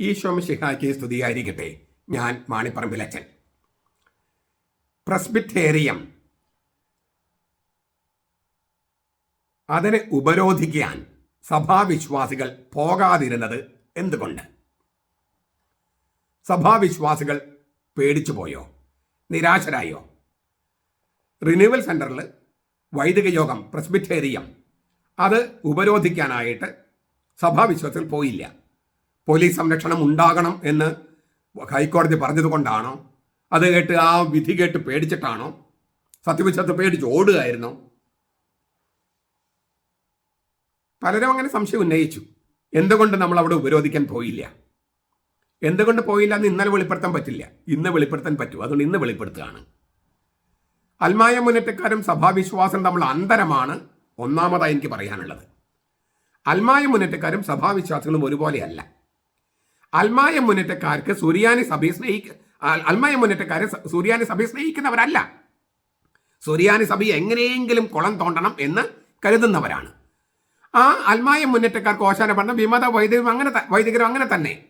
ഈശോമിഷിഹായ്ക്ക് സ്തുതിയായിരിക്കട്ടെ ഞാൻ മാണിപ്പറമ്പിലച്ചൻ പ്രസ്ബിറ്റേറിയം അതിനെ ഉപരോധിക്കാൻ സഭാവിശ്വാസികൾ പോകാതിരുന്നത് എന്തുകൊണ്ട്? സഭാവിശ്വാസികൾ പേടിച്ചു പോയോ? നിരാശരായോ? റിന്യൂവൽ സെന്ററിൽ വൈദിക യോഗം പ്രസ്ബിറ്റേറിയം അത് ഉപരോധിക്കാനായിട്ട് സഭാവിശ്വാസികൾ പോയില്ല. പോലീസ് സംരക്ഷണം ഉണ്ടാകണം എന്ന് ഹൈക്കോടതി പറഞ്ഞതുകൊണ്ടാണോ? അത് കേട്ട് ആ വിധി കേട്ട് പേടിച്ചിട്ടാണോ? സത്യവിശ്വാസത്തെ പേടിച്ച് ഓടുകയായിരുന്നോ. പലരും അങ്ങനെ സംശയം ഉന്നയിച്ചു. എന്തുകൊണ്ട് നമ്മൾ അവിടെ ഉപരോധിക്കാൻ പോയില്ല? എന്തുകൊണ്ട് പോയില്ല എന്ന് ഇന്നലെ വെളിപ്പെടുത്താൻ പറ്റില്ല. ഇന്ന് വെളിപ്പെടുത്താൻ പറ്റൂ. അതുകൊണ്ട് ഇന്ന് വെളിപ്പെടുത്തുകയാണ്. അൽമായ മുന്നേറ്റക്കാരും സഭാവിശ്വാസം തമ്മിൽ അന്തരമാണ് ഒന്നാമതായി എനിക്ക് പറയാനുള്ളത്. അൽമായ മുന്നേറ്റക്കാരും സഭാവിശ്വാസികളും ഒരുപോലെയല്ല. അൽമായ മുന്നേറ്റക്കാർക്ക് സുറിയാനി സഭയെ സ്നേഹിക്ക അൽ- അൽമായ മുന്നേറ്റക്കാരെ സുറിയാനി സഭയെ സ്നേഹിക്കുന്നവരല്ല. സുറിയാനി സഭയെ എങ്ങനെയെങ്കിലും കുളം തോണ്ടണം എന്ന് കരുതുന്നവരാണ്. ആ അൽമായ മുന്നേറ്റക്കാർക്ക് ഓശാന പഠനം വിമത വൈദികരും അങ്ങനെ വൈദികരും അങ്ങനെ തന്നെ.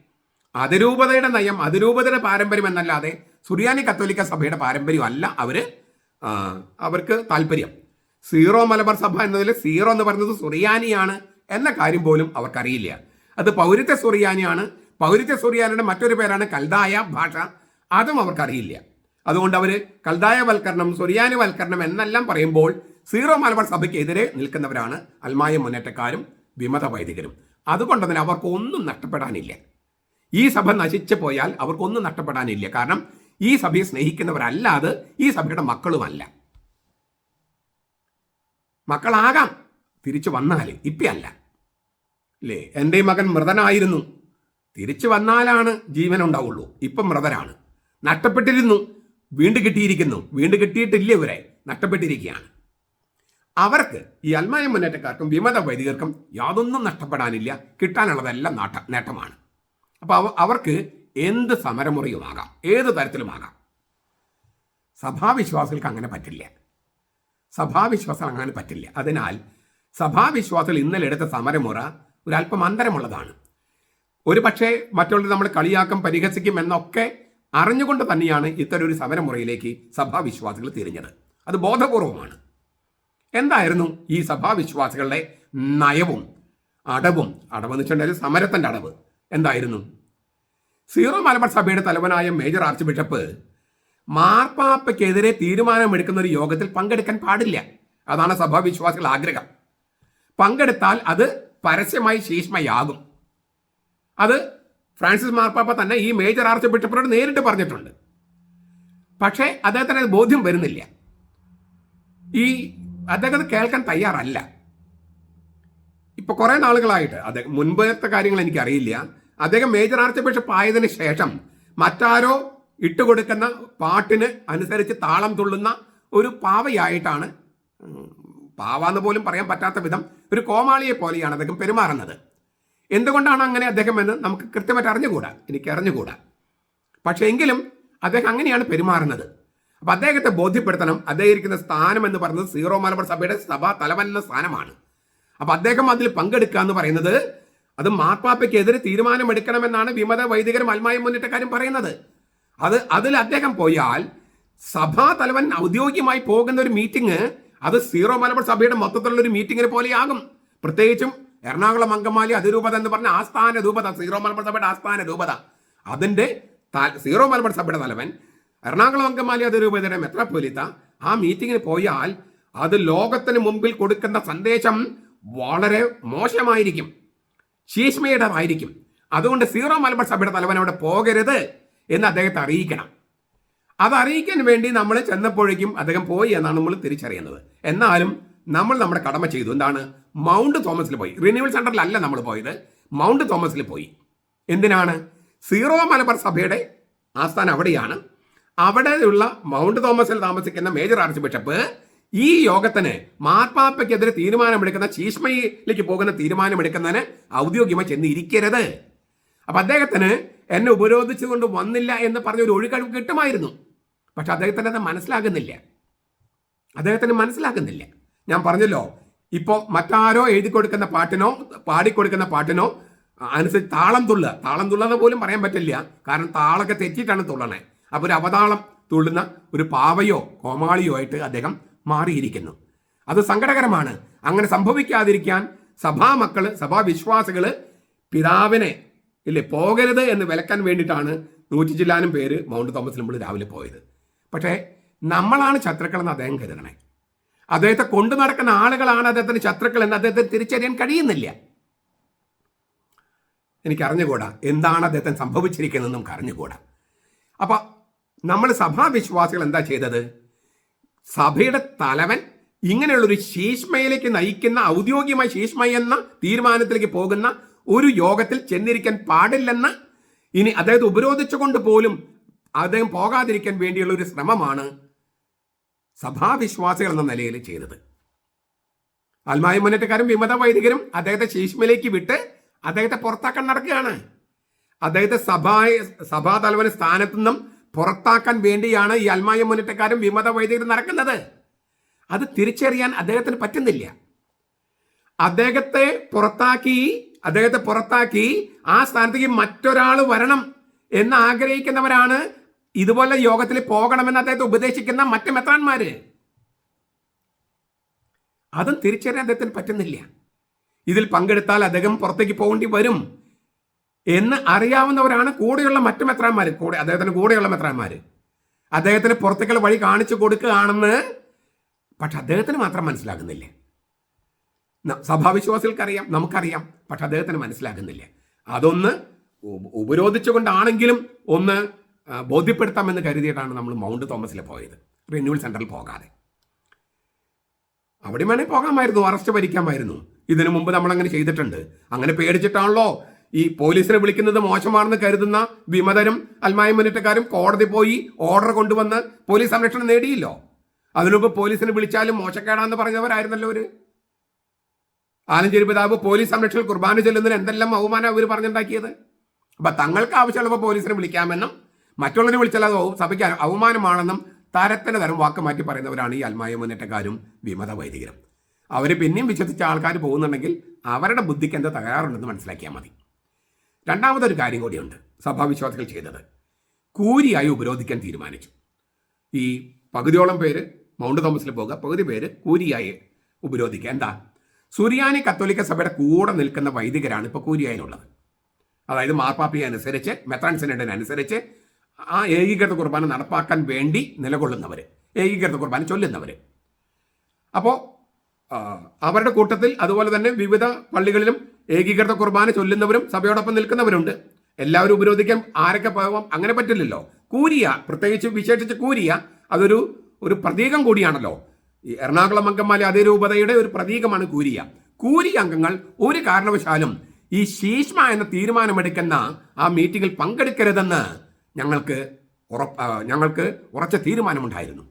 അതിരൂപതയുടെ നയം അതിരൂപതയുടെ പാരമ്പര്യം എന്നല്ലാതെ സുറിയാനി കത്തോലിക്ക സഭയുടെ പാരമ്പര്യം അല്ല അവർ അവർക്ക് താല്പര്യം. സീറോ മലബാർ സഭ എന്നതിൽ സീറോ എന്ന് പറയുന്നത് സുറിയാനിയാണ് എന്ന കാര്യം പോലും അവർക്കറിയില്ല. അത് പൗരത്യ സുറിയാനിയാണ് പൗരത്യ സുറിയാനിയുടെ മറ്റൊരു പേരാണ് കൽദായ ഭാഷ. അതും അവർക്കറിയില്ല. അതുകൊണ്ട് അവർ കൽദായവൽക്കരണം സുറിയാനി വൽക്കരണം എന്നെല്ലാം പറയുമ്പോൾ സീറോ മലബാർ സഭയ്ക്കെതിരെ നിൽക്കുന്നവരാണ് അൽമായ മുന്നേറ്റക്കാരും വിമത വൈദികരും അതുകൊണ്ട് തന്നെ അവർക്ക് ഒന്നും നഷ്ടപ്പെടാനില്ല. ഈ സഭ നശിച്ചു പോയാൽ അവർക്കൊന്നും നഷ്ടപ്പെടാനില്ല. കാരണം ഈ സഭയെ സ്നേഹിക്കുന്നവരല്ലാതെ ഈ സഭയുടെ മക്കളുമല്ല. മക്കളാകാം. തിരിച്ചു വന്നാൽ ഇപ്പയല്ല. അല്ലേ എന്റെ മകൻ മൃതനായിരുന്നു. തിരിച്ചു വന്നാലാണ് ജീവൻ ഉണ്ടാവുള്ളൂ ഇപ്പം മൃതരാണ്. നഷ്ടപ്പെട്ടിരുന്നു. വീണ്ടും കിട്ടിയിരിക്കുന്നു. വീണ്ടും കിട്ടിയിട്ടില്ല ഇവരെ? നഷ്ടപ്പെട്ടിരിക്കുകയാണ്. അവർക്ക് ഈ അൽമായ മുന്നേറ്റക്കാർക്കും വിമത വൈദികർക്കും യാതൊന്നും നഷ്ടപ്പെടാനില്ല. കിട്ടാനുള്ളതെല്ലാം നാട്ട നേട്ടമാണ്. അപ്പോൾ അവ അവർക്ക് എന്ത് സമരമുറിയുമാകാം? ഏത് തരത്തിലുമാകാം? സഭാവിശ്വാസികൾക്ക് അങ്ങനെ പറ്റില്ല. സഭാവിശ്വാസം അങ്ങനെ പറ്റില്ല. അതിനാൽ സഭാവിശ്വാസികൾ ഇന്നലെ എടുത്ത സമരമുറ ഒരല്പം അന്തരമുള്ളതാണ്. ഒരു പക്ഷേ മറ്റുള്ളവർ നമ്മൾ കളിയാക്കും പരിഹസിക്കും എന്നൊക്കെ അറിഞ്ഞുകൊണ്ട് തന്നെയാണ് ഇത്തരം ഒരു സമരമുറയിലേക്ക് സഭാവിശ്വാസികൾ തിരിഞ്ഞത്. അത് ബോധപൂർവമാണ്. എന്തായിരുന്നു ഈ സഭാവിശ്വാസികളുടെ നയവും അടവും? അടവെന്ന് വെച്ചിട്ടുണ്ടെങ്കിൽ സമരത്തിന്റെ അടവ്. എന്തായിരുന്നു? സീറോ മലബാർ സഭയുടെ തലവനായ മേജർ ആർച്ച് ബിഷപ്പ് മാർപ്പാപ്പയ്ക്കെതിരെ തീരുമാനമെടുക്കുന്ന ഒരു യോഗത്തിൽ പങ്കെടുക്കാൻ പാടില്ല. അതാണ് സഭാവിശ്വാസികളുടെ ആഗ്രഹം. പങ്കെടുത്താൽ അത് പരസ്യമായി ശീഷ്മയാകും. അത് ഫ്രാൻസിസ് മാർപ്പാപ്പ തന്നെ ഈ മേജർ ആർച്ച് ബിഷപ്പിനോട് നേരിട്ട് പറഞ്ഞിട്ടുണ്ട്. പക്ഷേ അദ്ദേഹത്തിന് അത് ബോധ്യം വരുന്നില്ല. ഈ അദ്ദേഹം കേൾക്കാൻ തയ്യാറല്ല. ഇപ്പൊ കുറെ നാളുകളായിട്ട് അദ്ദേഹം മുൻപത്തെ കാര്യങ്ങൾ എനിക്കറിയില്ല. അദ്ദേഹം മേജർ ആർച്ച് ബിഷപ്പ് ആയതിന് ശേഷം മറ്റാരോ ഇട്ടുകൊടുക്കുന്ന പാട്ടിന് അനുസരിച്ച് താളം തുള്ളുന്ന ഒരു പാവയായിട്ടാണ് പാവാന്ന് പോലും പറയാൻ പറ്റാത്ത വിധം ഒരു കോമാളിയെ പോലെയാണ് അദ്ദേഹം പെരുമാറുന്നത്. എന്തുകൊണ്ടാണ് അങ്ങനെ അദ്ദേഹം എന്ന് നമുക്ക് കൃത്യമായിട്ട് അറിഞ്ഞുകൂടാ? എനിക്ക് അറിഞ്ഞുകൂടാ. പക്ഷേ എങ്കിലും അദ്ദേഹം അങ്ങനെയാണ് പെരുമാറുന്നത്. അപ്പൊ അദ്ദേഹത്തെ ബോധ്യപ്പെടുത്തണം. അദ്ദേഹം ഇരിക്കുന്ന സ്ഥാനം എന്ന് പറയുന്നത് സീറോ മലബാർ സഭയുടെ സഭാ തലവൻ എന്ന സ്ഥാനമാണ്. അപ്പൊ അദ്ദേഹം അതിൽ പങ്കെടുക്കുക എന്ന് പറയുന്നത് അത് മാർപ്പാപ്പയ്ക്കെതിരെ തീരുമാനമെടുക്കണമെന്നാണ് വിമത വൈദികരും അൽമായും മുന്നിട്ടക്കാരും പറയുന്നത്. അത് അതിൽ അദ്ദേഹം പോയാൽ സഭാ തലവൻ ഔദ്യോഗികമായി പോകുന്ന ഒരു മീറ്റിംഗ് അത് സീറോ മലബാർ സഭയുടെ മൊത്തത്തിലുള്ള ഒരു മീറ്റിംഗിനെ പോലെയാകും. പ്രത്യേകിച്ചും എറണാകുളം അങ്കമാലി അതിരൂപത എന്ന് പറഞ്ഞ ആസ്ഥാന രൂപത സീറോ മലബാർ സഭയുടെ ആസ്ഥാന രൂപത. അതിന്റെ സീറോ മലബാർ സഭയുടെ തലവൻ എറണാകുളം അങ്കമാലി അതിരൂപതയുടെ മെത്രാപ്പൊലിത്ത ആ മീറ്റിങ്ങിന് പോയാൽ അത് ലോകത്തിന് മുമ്പിൽ കൊടുക്കേണ്ട സന്ദേശം വളരെ മോശമായിരിക്കും. ശീഷ്മയുടേതായിരിക്കും അതുകൊണ്ട് സീറോ മലബാർ സഭയുടെ തലവൻ അവിടെ പോകരുത് എന്ന് അദ്ദേഹത്തെ അറിയിക്കണം. അത് അറിയിക്കാൻ വേണ്ടി നമ്മൾ ചെന്നപ്പോഴേക്കും അദ്ദേഹം പോയി എന്നാണ് നമ്മൾ തിരിച്ചറിയുന്നത്. എന്നാലും നമ്മൾ നമ്മുടെ കടമ ചെയ്തു. എന്താണ്? മൗണ്ട് തോമസിൽ പോയി. റിന്യൂവൽ സെന്ററിലല്ല നമ്മൾ പോയത്. മൗണ്ട് തോമസിൽ പോയി. എന്തിനാണ്? സീറോ മലബാർ സഭയുടെ ആസ്ഥാനം അവിടെയാണ്. അവിടെയുള്ള മൗണ്ട് തോമസിൽ താമസിക്കുന്ന മേജർ ആർച്ച് ബിഷപ്പ് ഈ യോഗത്തിന് മാർപ്പാപ്പയ്ക്കെതിരെ തീരുമാനമെടുക്കുന്ന ചീഷ്മയിലേക്ക് പോകുന്ന തീരുമാനമെടുക്കുന്നതിന് ഔദ്യോഗികമായി ചെന്ന് ഇരിക്കരുത് അപ്പൊ അദ്ദേഹത്തിന് എന്നെ ഉപരോധിച്ചുകൊണ്ട് വന്നില്ല എന്ന് പറഞ്ഞ ഒരു ഒഴുക്കഴിവ് കിട്ടുമായിരുന്നു. പക്ഷെ അദ്ദേഹത്തിന് അത് മനസ്സിലാകുന്നില്ല. അദ്ദേഹത്തിന് മനസ്സിലാക്കുന്നില്ല ഞാൻ പറഞ്ഞല്ലോ. ഇപ്പോൾ മറ്റാരോ എഴുതി കൊടുക്കുന്ന പാട്ടിനോ പാടിക്കൊടുക്കുന്ന പാട്ടിനോ അനുസരിച്ച് താളം തുള്ളുക. താളം തുള്ളുന്ന പോലും പറയാൻ പറ്റില്ല. കാരണം താളൊക്കെ തെറ്റിയിട്ടാണ് തുള്ളണേ. അപ്പോൾ ഒരു അവതാളം തുള്ളുന്ന ഒരു പാവയോ കോമാളിയോ ആയിട്ട് അദ്ദേഹം മാറിയിരിക്കുന്നു. അത് സങ്കടകരമാണ്. അങ്ങനെ സംഭവിക്കാതിരിക്കാൻ സഭാമക്കൾ സഭാവിശ്വാസികൾ പിതാവിനെ ഇല്ലേ പോകരുത് എന്ന് വിലക്കാൻ വേണ്ടിയിട്ടാണ് നൂറ്റി ചില്ലാനും പേര് മൗണ്ട് തോമസ് നമ്മൾ രാവിലെ പോയത്. പക്ഷേ നമ്മളാണ് ശത്രുക്കളെന്ന് അദ്ദേഹം കരുതണേ. അദ്ദേഹത്തെ കൊണ്ടു നടക്കുന്ന ആളുകളാണ് അദ്ദേഹത്തിന് ശത്രുക്കൾ എന്ന് അദ്ദേഹത്തെ തിരിച്ചറിയാൻ കഴിയുന്നില്ല. എനിക്ക് അറിഞ്ഞുകൂടാ എന്താണ് അദ്ദേഹത്തിന് സംഭവിച്ചിരിക്കുന്നത് നമുക്ക് അറിഞ്ഞുകൂടാ അപ്പൊ നമ്മൾ സഭാവിശ്വാസികൾ എന്താ ചെയ്തത്? സഭയുടെ തലവൻ ഇങ്ങനെയുള്ള ഒരു ശീഷ്മയിലേക്ക് നയിക്കുന്ന ഔദ്യോഗികമായ ശീഷ്മ എന്ന തീരുമാനത്തിലേക്ക് പോകുന്ന ഒരു യോഗത്തിൽ ചെന്നിരിക്കാൻ പാടില്ലെന്ന് ഇനി അദ്ദേഹത്തെ ഉപരോധിച്ചുകൊണ്ട് പോലും അദ്ദേഹം പോകാതിരിക്കാൻ വേണ്ടിയുള്ള ഒരു ശ്രമമാണ് സഭാവിശ്വാസികൾ എന്ന നിലയിൽ ചെയ്തത്. ആത്മായ മുന്നേറ്റക്കാരും വിമത വൈദികരും അദ്ദേഹത്തെ ശീഷ്മയിലേക്ക് വിട്ട് അദ്ദേഹത്തെ പുറത്താക്കാൻ നടക്കുകയാണ്. അദ്ദേഹത്തെ സഭാ സഭാ തലവന് സ്ഥാനത്തു നിന്നും പുറത്താക്കാൻ വേണ്ടിയാണ് ഈ അൽമായ മുന്നേറ്റക്കാരും വിമത വൈദികരും നടക്കുന്നത്. അത് തിരിച്ചറിയാൻ അദ്ദേഹത്തിന് പറ്റുന്നില്ല. അദ്ദേഹത്തെ പുറത്താക്കി അദ്ദേഹത്തെ പുറത്താക്കി ആ സ്ഥാനത്തേക്ക് മറ്റൊരാൾ വരണം എന്ന് ആഗ്രഹിക്കുന്നവരാണ് ഇതുപോലെ യോഗത്തിൽ പോകണമെന്ന് അദ്ദേഹത്തെ ഉപദേശിക്കുന്ന മറ്റ് മെത്രാന്മാര്. അതും തിരിച്ചറിയാൻ അദ്ദേഹത്തിന് പറ്റുന്നില്ല. ഇതിൽ പങ്കെടുത്താൽ അദ്ദേഹം പുറത്തേക്ക് പോകേണ്ടി വരും എന്ന് അറിയാവുന്നവരാണ് കൂടെയുള്ള മറ്റു മെത്രാന്മാർ കൂടെ അദ്ദേഹത്തിന് കൂടെയുള്ള മെത്രാന്മാർ അദ്ദേഹത്തിന് പുറത്തേക്കുള്ള വഴി കാണിച്ചു കൊടുക്കുകയാണെന്ന് പക്ഷെ അദ്ദേഹത്തിന് മാത്രം മനസ്സിലാകുന്നില്ല. സഭാവിശ്വാസികൾക്കറിയാം നമുക്കറിയാം പക്ഷെ അദ്ദേഹത്തിന് മനസ്സിലാകുന്നില്ല. അതൊന്ന് ഉപ- ഉപരോധിച്ചുകൊണ്ടാണെങ്കിലും ഒന്ന് ബോധ്യപ്പെടുത്താമെന്ന് കരുതിയിട്ടാണ് നമ്മൾ മൗണ്ട് തോമസിൽ പോയത്. റിന്യൂവൽ സെന്ററിൽ പോകാതെ. അവിടെ വേണേൽ പോകാമായിരുന്നു അറസ്റ്റ് ഭരിക്കാമായിരുന്നു. ഇതിനു മുമ്പ് നമ്മൾ അങ്ങനെ ചെയ്തിട്ടുണ്ട്. അങ്ങനെ പേടിച്ചിട്ടാണല്ലോ ഈ പോലീസിനെ വിളിക്കുന്നത് മോശമാണെന്ന് കരുതുന്ന വിമതരും അൽമായ മുന്നേറ്റക്കാരും കോടതി പോയി ഓർഡർ കൊണ്ടുവന്ന് പോലീസ് സംരക്ഷണം നേടിയില്ലോ. അതിനുമുമ്പ് പോലീസിനെ വിളിച്ചാലും മോശക്കേടാന്ന് പറഞ്ഞവരായിരുന്നല്ലോ അവർ ആലഞ്ചേരി പിതാവ് പോലീസ് സംരക്ഷണ കുർബാന ചെല്ലുന്നതിന് എന്തെല്ലാം അവമാനം അവർ പറഞ്ഞുണ്ടാക്കിയത്? അപ്പൊ തങ്ങൾക്ക് ആവശ്യമുള്ളപ്പോൾ പോലീസിനെ വിളിക്കാമെന്നും മറ്റുള്ളവരെ വിളിച്ചാൽ അത് സഭയ്ക്ക് അവമാനമാണെന്നും തരത്തിന് തരം വാക്ക് മാറ്റി പറയുന്നവരാണ് ഈ അൽമായ മുന്നേറ്റക്കാരും വിമത വൈദികരും. അവർ പിന്നെയും വിശ്വസിച്ച ആൾക്കാർ പോകുന്നുണ്ടെങ്കിൽ അവരുടെ ബുദ്ധിക്ക് എന്താ തകരാറുണ്ടെന്ന് മനസ്സിലാക്കിയാൽ മതി. രണ്ടാമതൊരു കാര്യം കൂടിയുണ്ട് സഭാവിശ്വാസികൾ ചെയ്തത്. കൂരിയായി ഉപരോധിക്കാൻ തീരുമാനിച്ചു. ഈ പകുതിയോളം പേര് മൗണ്ട് തോമസിൽ പോകുക പകുതി പേര് കൂരിയായി ഉപരോധിക്കുക. എന്താ? സുറിയാനി കത്തോലിക്ക സഭയുടെ കൂടെ നിൽക്കുന്ന വൈദികരാണ് ഇപ്പോൾ കൂരിയായിലുള്ളത്. അതായത് മാർപ്പാപ്പിയെ അനുസരിച്ച് മെത്രാൻ സിനഡിനെ അനുസരിച്ച് ആ ഏകീകൃത കുർബാന നടപ്പാക്കാൻ വേണ്ടി നിലകൊള്ളുന്നവർ ഏകീകൃത കുർബാന ചൊല്ലുന്നവർ അപ്പോൾ അവരുടെ കൂട്ടത്തിൽ അതുപോലെ തന്നെ വിവിധ പള്ളികളിലും ഏകീകൃത കുർബാന ചൊല്ലുന്നവരും സഭയോടൊപ്പം നിൽക്കുന്നവരുണ്ട്. എല്ലാവരും ഉപരോധിക്കാൻ ആരൊക്കെ പോകാം അങ്ങനെ പറ്റില്ലല്ലോ. കൂരിയ പ്രത്യേകിച്ച് വിശേഷിച്ച് കൂരിയ അതൊരു ഒരു പ്രതീകം കൂടിയാണല്ലോ. ഈ എറണാകുളം അങ്കമാലി അതേ രൂപതയുടെ ഒരു പ്രതീകമാണ് കൂരിയ. കൂരി അംഗങ്ങൾ ഒരു കാരണവശാലും ഈ ശീഷ്മ എന്ന തീരുമാനമെടുക്കുന്ന ആ മീറ്റിംഗിൽ പങ്കെടുക്കരുതെന്ന് ഞങ്ങൾക്ക് ഉറപ്പ് ഞങ്ങൾക്ക് ഉറച്ച തീരുമാനമുണ്ടായിരുന്നു.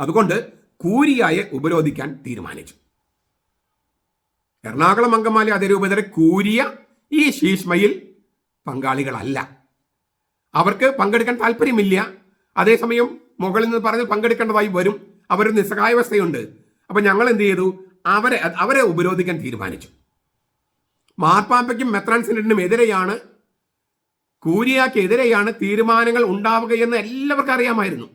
അതുകൊണ്ട് കൂരിയായെ ഉപരോധിക്കാൻ തീരുമാനിച്ചു. എറണാകുളം അങ്കമാലി അതിരൂപതരെ കൂരിയ ഈ ശീഷ്മയിൽ പങ്കാളികളല്ല. അവർക്ക് പങ്കെടുക്കാൻ താല്പര്യമില്ല. അതേസമയം മുകളിൽ നിന്ന് പറഞ്ഞ് പങ്കെടുക്കേണ്ടതായി വരും. അവർ നിസ്സഹായാവസ്ഥയുണ്ട്. അപ്പൊ ഞങ്ങൾ എന്ത് ചെയ്തു? അവരെ അവരെ ഉപരോധിക്കാൻ തീരുമാനിച്ചു. മാർപ്പാപ്പയ്ക്കും മെത്രാൻ സിനഡിനും എതിരെയാണ് കൂരിയാക്കെതിരെയാണ് തീരുമാനങ്ങൾ ഉണ്ടാവുകയെന്ന് എല്ലാവർക്കും അറിയാമായിരുന്നു.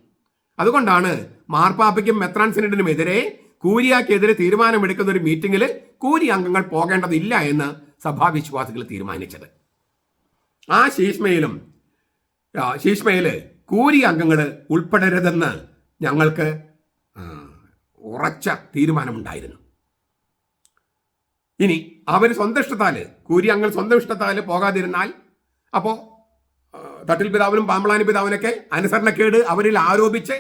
അതുകൊണ്ടാണ് മാർപ്പാപ്പയ്ക്കും മെത്രാൻ സിനഡിനും എതിരെ കൂരിയാക്കെതിരെ തീരുമാനമെടുക്കുന്ന ഒരു മീറ്റിംഗിൽ കൂരി അംഗങ്ങൾ പോകേണ്ടതില്ല എന്ന് സഭാവിശ്വാസികൾ തീരുമാനിച്ചത്. ആ ശീഷ്മയിലും ആ, ശീഷ്മയിൽ കൂരി അംഗങ്ങൾ ഉൾപ്പെടരുതെന്ന് ഞങ്ങൾക്ക് ഉറച്ച തീരുമാനമുണ്ടായിരുന്നു. ഇനി അവർ സ്വന്തം ഇഷ്ടത്താൽ കൂരി അംഗങ്ങൾ സ്വന്തം ഇഷ്ടത്താൽ പോകാതിരുന്നാൽ അപ്പോൾ തട്ടിൽ പിതാവിനും പാമ്പളാനി പിതാവിനൊക്കെ അനുസരണക്കേട് അവരിൽ ആരോപിച്ച്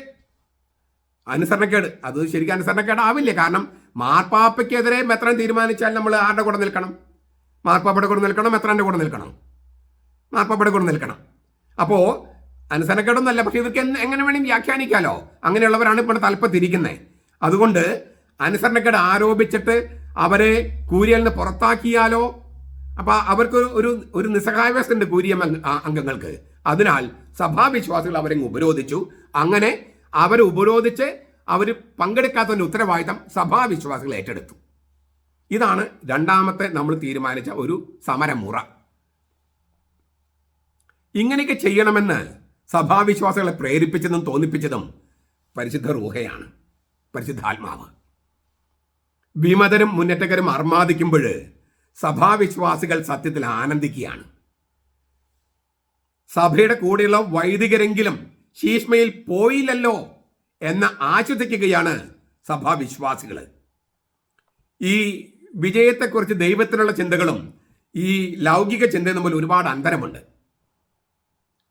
അനുസരണക്കേട്. അത് ശരിക്കും അനുസരണക്കേട് ആവില്ല കാരണം മാർപ്പാപ്പയ്ക്കെതിരെ മെത്രൻ തീരുമാനിച്ചാൽ നമ്മൾ ആരുടെ കൂടെ നിൽക്കണം? മാർപ്പാപ്പയുടെ കൂടെ നിൽക്കണം മെത്രാന്റെ കൂടെ നിൽക്കണം? മാർപ്പാപ്പയുടെ കൂടെ നിൽക്കണം. അപ്പോൾ അനുസരണക്കേടൊന്നല്ല പക്ഷെ ഇവർക്ക് എങ്ങനെ വേണമെങ്കിൽ വ്യാഖ്യാനിക്കാലോ? അങ്ങനെയുള്ളവരാണ് ഇപ്പോൾ തലപ്പത്തിരിക്കുന്നത് അതുകൊണ്ട് അനുസരണക്കേട് ആരോപിച്ചിട്ട് അവരെ കൂരിയിൽ നിന്ന് പുറത്താക്കിയാലോ? അപ്പൊ അവർക്ക് ഒരു- ഒരു ഒരു നിസ്സഹായാവസ്ഥ ഉണ്ട് കൂരിയ അംഗങ്ങൾക്ക്. അതിനാൽ സഭാവിശ്വാസികൾ അവരെ ഉപരോധിച്ചു. അങ്ങനെ അവരെ ഉപരോധിച്ച് അവർ പങ്കെടുക്കാത്തതിന്റെ ഉത്തരവാദിത്തം സഭാവിശ്വാസികൾ ഏറ്റെടുത്തു. ഇതാണ് രണ്ടാമത്തെ നമ്മൾ തീരുമാനിച്ച ഒരു സമരമുറ. ഇങ്ങനെയൊക്കെ ചെയ്യണമെന്ന് സഭാവിശ്വാസികളെ പ്രേരിപ്പിച്ചതും തോന്നിപ്പിച്ചതും പരിശുദ്ധ റൂഹയാണ് പരിശുദ്ധാത്മാവ്. വിമതരും മുന്നേറ്റക്കരും അർമാദിക്കുമ്പോൾ സഭാവിശ്വാസികൾ സത്യത്തിൽ ആനന്ദിക്കുകയാണ്. സഭയുടെ കൂടെയുള്ള വൈദികരെങ്കിലും ശീഷ്മയിൽ പോയില്ലല്ലോ എന്ന് ആശ്വസിക്കുകയാണ് സഭാവിശ്വാസികൾ ഈ വിജയത്തെക്കുറിച്ച് ദൈവത്തിനുള്ള ചിന്തകളും ഈ ലൗകിക ചിന്തയും തമ്മിൽ ഒരുപാട് അന്തരമുണ്ട്.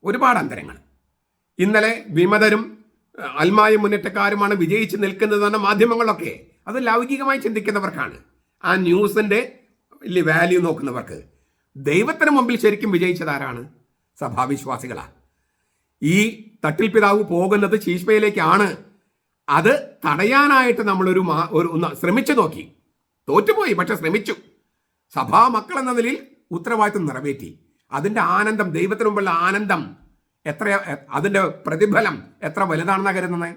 ഒരുപാട് അന്തരങ്ങൾ. ഇന്നലെ വിമതരും അൽമായ മുന്നേറ്റക്കാരുമാണ് വിജയിച്ച് നിൽക്കുന്നതെന്ന മാധ്യമങ്ങളൊക്കെ അത് ലൗകികമായി ചിന്തിക്കുന്നവർക്കാണ്. ആ ന്യൂസിന്റെ വലിയ വാല്യൂ നോക്കുന്നവർക്ക് ദൈവത്തിന് മുമ്പിൽ ശരിക്കും വിജയിച്ചതാരാണ് സഭാവിശ്വാസികളാ. ഈ തട്ടിൽ പിതാവ് പോകുന്നത് ശീഷ്മയിലേക്കാണ്. അത് തടയാനായിട്ട് നമ്മളൊരു മാ- ഒരു ഒന്ന് ശ്രമിച്ചു നോക്കി. തോറ്റുപോയി പക്ഷെ ശ്രമിച്ചു. സഭാ മക്കൾ എന്ന നിലയിൽ ഉത്തരവാദിത്വം നിറവേറ്റി. അതിന്റെ ആനന്ദം ദൈവത്തിന് മുമ്പുള്ള ആനന്ദം എത്ര അതിന്റെ പ്രതിഫലം എത്ര വലുതാണെന്നാ കരുതുന്നത്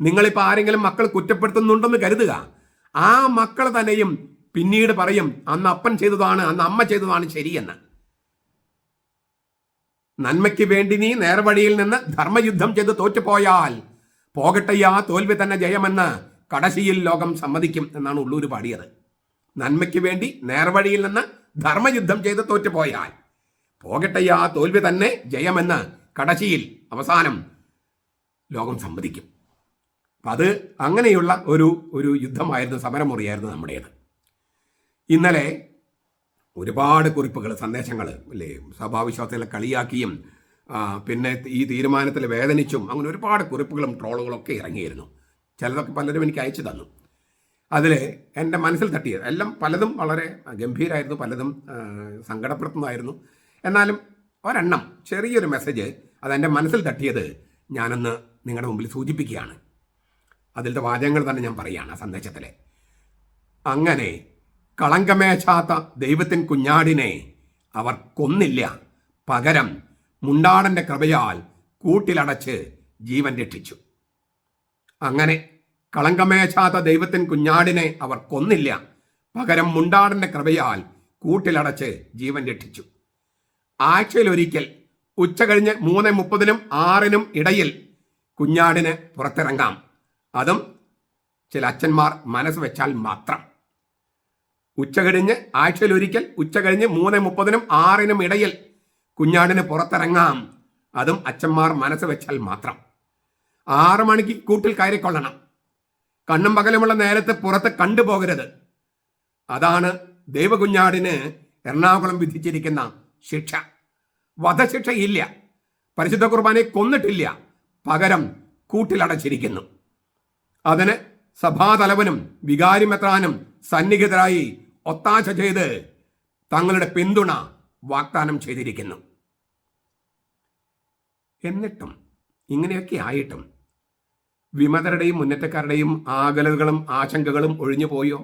നിങ്ങളിപ്പോൾ ആരെങ്കിലും മക്കൾ കുറ്റപ്പെടുത്തുന്നുണ്ടെന്ന് കരുതുക. ആ മക്കൾ തന്നെയും പിന്നീട് പറയും അന്ന് അപ്പൻ ചെയ്തതാണ് അന്ന് അമ്മ ചെയ്തതാണ് ശരിയെന്ന്. നന്മയ്ക്ക് വേണ്ടി നീ നേർവഴിയിൽ നിന്ന് ധർമ്മയുദ്ധം ചെയ്ത് തോറ്റുപോയാൽ പോകട്ടെയാ തോൽവി തന്നെ ജയമെന്ന് കടശിയിൽ ലോകം സമ്മതിക്കും എന്നാണ് ഉള്ളൂർ പാടിയത്. നന്മയ്ക്ക് വേണ്ടി നേർവഴിയിൽ നിന്ന് ധർമ്മയുദ്ധം ചെയ്ത് തോറ്റുപോയാൽ പോകട്ടെയാ തോൽവി തന്നെ ജയമെന്ന് കടശിയിൽ അവസാനം ലോകം സമ്മതിക്കും. അത് അങ്ങനെയുള്ള ഒരു ഒരു യുദ്ധമായിരുന്നു സമരമുറിയായിരുന്നു നമ്മുടേത്. ഇന്നലെ ഒരുപാട് കുറിപ്പുകൾ സന്ദേശങ്ങൾ അല്ലേ സഭാവിശ്വാസത്തിലെ കളിയാക്കിയും പിന്നെ ഈ തീരുമാനത്തിൽ വേദനിച്ചും അങ്ങനെ ഒരുപാട് കുറിപ്പുകളും ട്രോളുകളൊക്കെ ഇറങ്ങിയിരുന്നു. ചിലതൊക്കെ പലരും എനിക്ക് അയച്ചു തന്നു. അതിൽ എന്റെ മനസ്സിൽ തട്ടിയത് എല്ലാം പലതും വളരെ ഗംഭീരമായിരുന്നു പലതും സങ്കടപ്പെടുത്തുന്നതായിരുന്നു. എന്നാലും ഒരെണ്ണം ചെറിയൊരു മെസ്സേജ് അതെന്റെ മനസ്സിൽ തട്ടിയത് ഞാനൊന്ന് നിങ്ങളുടെ മുമ്പിൽ സൂചിപ്പിക്കുകയാണ്. അതിലത്തെ വാചകങ്ങൾ തന്നെ ഞാൻ പറയുകയാണ് ആ സന്ദേശത്തിലെ. അങ്ങനെ കളങ്കമേച്ചാത്ത ദൈവത്തിൻ കുഞ്ഞാടിനെ അവർ കൊന്നില്ല. പകരം മുണ്ടാടന്റെ കൃപയാൽ കൂട്ടിലടച്ച് ജീവൻ രക്ഷിച്ചു. അങ്ങനെ കളങ്കമേച്ചാത്ത ദൈവത്തിൻ കുഞ്ഞാടിനെ അവർ കൊന്നില്ല. പകരം മുണ്ടാടന്റെ കൃപയാൽ കൂട്ടിലടച്ച് ജീവൻ രക്ഷിച്ചു. ആഴ്ചയിൽ ഒരിക്കൽ ഉച്ച കഴിഞ്ഞ് മൂന്ന് മുപ്പതിനും ആറിനും ഇടയിൽ കുഞ്ഞാടിന് പുറത്തിറങ്ങാം. അതും ചില അച്ഛന്മാർ മനസ്സ് വെച്ചാൽ മാത്രം. ഉച്ച കഴിഞ്ഞ് ആഴ്ചയിൽ ഒരിക്കൽ ഉച്ച കഴിഞ്ഞ് മൂന്ന് മുപ്പതിനും ആറിനും ഇടയിൽ കുഞ്ഞാടിന് പുറത്തിറങ്ങാം. അതും അച്ഛന്മാർ മനസ്സ് വെച്ചാൽ മാത്രം. ആറ് മണിക്ക് കൂട്ടിൽ കയറിക്കൊള്ളണം കണ്ണും പകലുമുള്ള നേരത്ത് പുറത്ത് കണ്ടുപോകരുത്. അതാണ് ദൈവകുഞ്ഞാടിന് എറണാകുളം വിധിച്ചിരിക്കുന്ന ശിക്ഷ. വധശിക്ഷയില്ല. പരിശുദ്ധ കുർബാനയെ കൊന്നിട്ടില്ല. പകരം കൂട്ടിലടച്ചിരിക്കുന്നു. അതിന് സഭാതലവനും വികാരിമെത്രാനും സന്നിഹിതരായി ഒത്താശ ചെയ്ത് തങ്ങളുടെ പിന്തുണ വാഗ്ദാനം ചെയ്തിരിക്കുന്നു. എന്നിട്ടും ഇങ്ങനെയൊക്കെ ആയിട്ടും വിമതരുടെയും മുന്നേറ്റക്കാരുടെയും ആകലുകളും ആശങ്കകളും ഒഴിഞ്ഞു പോയോ?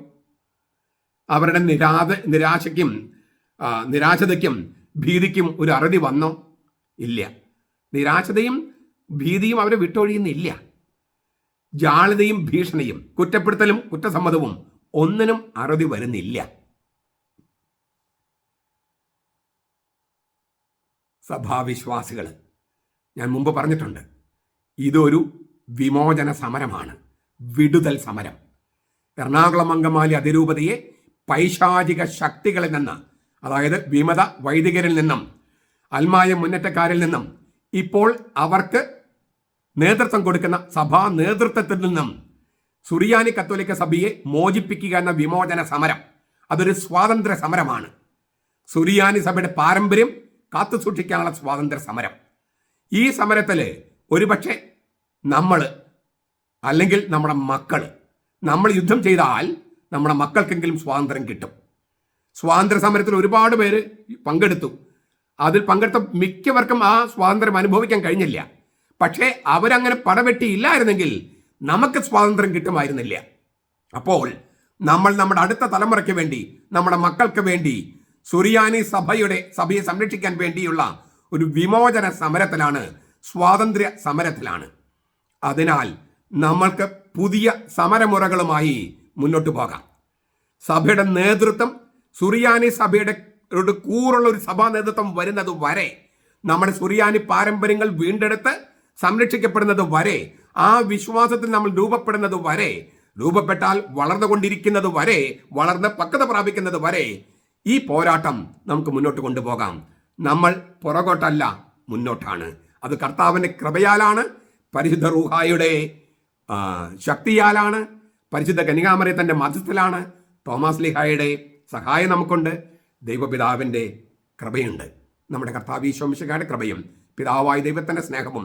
അവരുടെ നിരാത നിരാശയ്ക്കും നിരാശതയ്ക്കും ഭീതിക്കും ഒരു അറുതി വന്നോ? ഇല്ല. നിരാശതയും ഭീതിയും അവരെ വിട്ടൊഴിയുന്നില്ല. ജാളിതയും ഭീഷണിയും കുറ്റപ്പെടുത്തലും കുറ്റസമ്മതവും ഒന്നിനും അറുതി വരുന്നില്ല. സഭാവിശ്വാസികൾ ഞാൻ മുമ്പ് പറഞ്ഞിട്ടുണ്ട് ഇതൊരു വിമോചന സമരമാണ് വിടുതൽ സമരം. എറണാകുളം അങ്കമാലി അതിരൂപതയെ പൈശാചിക ശക്തികളിൽ നിന്ന് അതായത് വിമത വൈദികരിൽ നിന്നും അൽമായ മുന്നേറ്റക്കാരിൽ നിന്നും ഇപ്പോൾ അവർക്ക് നേതൃത്വം കൊടുക്കുന്ന സഭാ നേതൃത്വത്തിൽ നിന്നും സുറിയാനി കത്തോലിക്ക സഭയെ മോചിപ്പിക്കുക എന്ന വിമോചന സമരം. അതൊരു സ്വാതന്ത്ര്യ സമരമാണ്. സുറിയാനി സഭയുടെ പാരമ്പര്യം കാത്തുസൂക്ഷിക്കാനുള്ള സ്വാതന്ത്ര്യ സമരം. ഈ സമരത്തിൽ ഒരുപക്ഷെ നമ്മൾ അല്ലെങ്കിൽ നമ്മുടെ മക്കൾ നമ്മൾ യുദ്ധം ചെയ്താൽ നമ്മുടെ മക്കൾക്കെങ്കിലും സ്വാതന്ത്ര്യം കിട്ടും. സ്വാതന്ത്ര്യ സമരത്തിൽ ഒരുപാട് പേര് പങ്കെടുത്തു. അതിൽ പങ്കെടുത്ത മിക്കവർക്കും ആ സ്വാതന്ത്ര്യം അനുഭവിക്കാൻ കഴിഞ്ഞില്ല. പക്ഷേ അവരങ്ങനെ പടവെട്ടിയില്ലായിരുന്നെങ്കിൽ നമുക്ക് സ്വാതന്ത്ര്യം കിട്ടുമായിരുന്നില്ല. അപ്പോൾ നമ്മൾ നമ്മുടെ അടുത്ത തലമുറയ്ക്ക് വേണ്ടി നമ്മുടെ മക്കൾക്ക് വേണ്ടി സുറിയാനി സഭയുടെ സഭയെ സംരക്ഷിക്കാൻ വേണ്ടിയുള്ള ഒരു വിമോചന സമരത്തിലാണ് സ്വാതന്ത്ര്യ സമരത്തിലാണ്. അതിനാൽ നമ്മൾക്ക് പുതിയ സമരമുറകളുമായി മുന്നോട്ട് പോകാം. സഭയുടെ നേതൃത്വം സുറിയാനി സഭയുടെ കൂറുള്ള ഒരു സഭാ നേതൃത്വം വരുന്നത് വരെ നമ്മുടെ സുറിയാനി പാരമ്പര്യങ്ങൾ വീണ്ടെടുത്ത് സംരക്ഷിക്കപ്പെടുന്നത് വരെ ആ വിശ്വാസത്തിൽ നമ്മൾ രൂപപ്പെടുന്നത് വരെ രൂപപ്പെട്ടാൽ വളർന്നുകൊണ്ടിരിക്കുന്നത് വരെ വളർന്ന് പക്വത പ്രാപിക്കുന്നത് വരെ ഈ പോരാട്ടം നമുക്ക് മുന്നോട്ട് കൊണ്ടുപോകാം. നമ്മൾ പുറകോട്ടല്ല മുന്നോട്ടാണ്. അത് കർത്താവിന്റെ കൃപയാലാണ് പരിശുദ്ധ റൂഹായുടെ ശക്തിയാലാണ് പരിശുദ്ധ കനികാമരത്തിന്റെ മധ്യസ്ഥലാണ് തോമസ് ലിഹായുടെ സഹായം നമുക്കുണ്ട് ദൈവപിതാവിന്റെ കൃപയുണ്ട്. നമ്മുടെ കർത്താവ് കർത്താവീശ്വംശകാരുടെ കൃപയും പിതാവായ ദൈവത്തിന്റെ സ്നേഹവും